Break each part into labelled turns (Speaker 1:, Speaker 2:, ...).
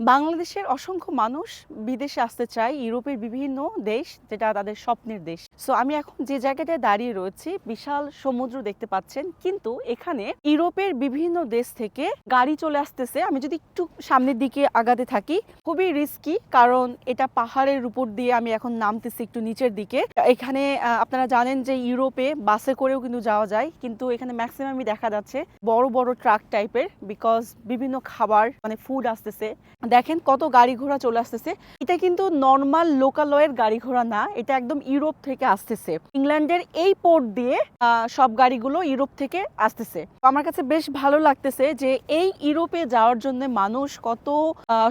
Speaker 1: বাংলাদেশের অসংখ্য মানুষ বিদেশে আসতে চায়, ইউরোপের বিভিন্ন দেশ, যেটা তাদের স্বপ্নের দেশ। সো আমি এখন যে জায়গাটায় দাঁড়িয়ে রয়েছি, বিশাল সমুদ্র দেখতে পাচ্ছেন। কিন্তু এখানে ইউরোপের বিভিন্ন দেশ থেকে গাড়ি চলে আসতেছে। আমি যদি একটু সামনের দিকে আগাতে থাকি, খুবই রিস্কি কারণ এটা পাহাড়ের উপর দিয়ে আমি এখন নামতেছি একটু নিচের দিকে। এখানে আপনারা জানেন যে ইউরোপে বাসে করেও কিন্তু যাওয়া যায়, কিন্তু এখানে ম্যাক্সিমামই দেখা যাচ্ছে বড় বড় ট্রাক টাইপের বিকজ বিভিন্ন খাবার মানে ফুড আসতেছে। দেখেন কত গাড়ি ঘোড়া চলে আসতেছে। এটা কিন্তু নর্মাল লোকালয়ের গাড়ি ঘোড়া না, এটা একদম ইউরোপ থেকে আসতেছে। ইংল্যান্ডের এই পোর্ট দিয়ে সব গাড়িগুলো ইউরোপ থেকে আসতেছে। আমার কাছে বেশ ভালো লাগতেছে যে এই ইউরোপে যাওয়ার জন্য মানুষ কত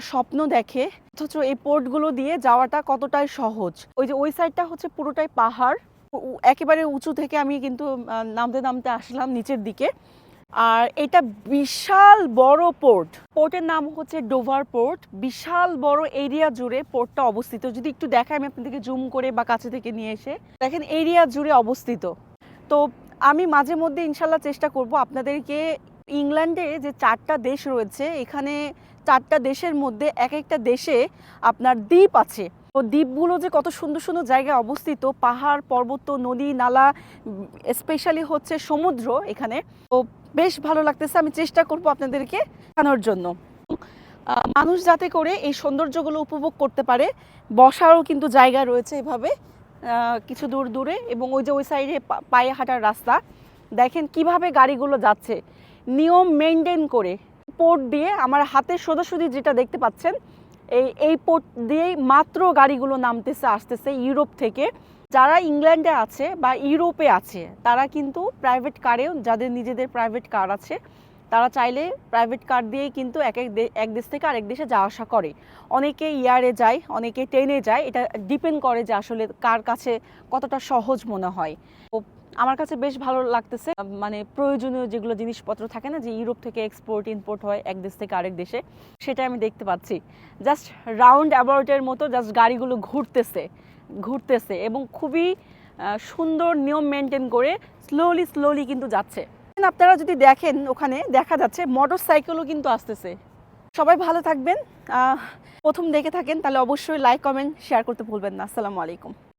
Speaker 1: স্বপ্ন দেখে, অথচ এই পোর্টগুলো দিয়ে যাওয়াটা কতটাই সহজ। ওই যে ওই সাইডটা হচ্ছে পুরোটাই পাহাড়। একেবারে উঁচু থেকে আমি কিন্তু নামতে নামতে আসলাম নিচের দিকে। আর এটা বিশাল বড় পোর্ট পোর্টের নাম হচ্ছে ডোভার পোর্ট বিশাল বড় এরিয়া জুড়ে পোর্টটা অবস্থিত। যদি একটু দেখাই, আমি আপনাদেরকে জুম করে বা কাছে থেকে নিয়ে এসে। দেখেন এরিয়া জুড়ে অবস্থিত। তো আমি মাঝে মধ্যে ইনশাল্লাহ চেষ্টা করব আপনাদেরকে ইংল্যান্ডে যে চারটা দেশ রয়েছে, এখানে চারটা দেশের মধ্যে এক একটা দেশে আপনার দ্বীপ আছে। দ্বীপগুলো যে কত সুন্দর সুন্দর জায়গায় অবস্থিত, পাহাড়, পর্বত, নদী, নালা স্পেশালি হচ্ছে সমুদ্র এখানে। তো বেশ ভালো লাগতেছে, আমি চেষ্টা করব আপনাদেরকে দেখানোর জন্য। মানুষ যাতে করে এই সৌন্দর্যগুলো উপভোগ করতে পারে, বসারও কিন্তু জায়গা রয়েছে এভাবে কিছু দূর দূরে, এবং ওই যে ওই সাইডে পায়ে হাঁটার রাস্তা। দেখেন কীভাবে গাড়িগুলো যাচ্ছে, নিয়ম মেনটেন করে পোর্ট দিয়ে আমার হাতের সোজাসুজি যেটা দেখতে পাচ্ছেন এই এই পোর্ট দিয়েই মাত্র গাড়িগুলো নামতেছে, আসতেছে ইউরোপ থেকে। যারা ইংল্যান্ডে আছে বা ইউরোপে আছে, তারা কিন্তু প্রাইভেট কারেও যাদের নিজেদের প্রাইভেট কার আছে তারা চাইলে প্রাইভেট কার দিয়েই কিন্তু এক এক এক দেশ থেকে আরেক দেশে যাওয়া আসা করে। অনেকে ইয়ারে যায়, অনেকে ট্রেনে যায়। এটা ডিপেন্ড করে যে আসলে কার কাছে কতটা সহজ মনে হয়। আমার কাছে বেশ ভালো লাগতেছে মানে প্রয়োজনীয় যেগুলো জিনিসপত্র থাকে না, যে ইউরোপ থেকে এক্সপোর্ট ইম্পোর্ট হয় এক দেশ থেকে আরেক দেশে, সেটা আমি দেখতে পাচ্ছি। জাস্ট রাউন্ড অ্যাবাউটের মতো জাস্ট গাড়িগুলো ঘুরতেছে ঘুরতেছে এবং খুবই সুন্দর নিয়ম মেনটেন করে স্লোলি স্লোলি কিন্তু যাচ্ছে। আপনারা যদি দেখেন ওখানে, দেখা যাচ্ছে মোটর সাইকেলও কিন্তু আসতেছে। সবাই ভালো থাকবেন। প্রথম দেখে থাকেন, তাহলে অবশ্যই লাইক কমেন্ট শেয়ার করতে ভুলবেন না। আসসালামু আলাইকুম।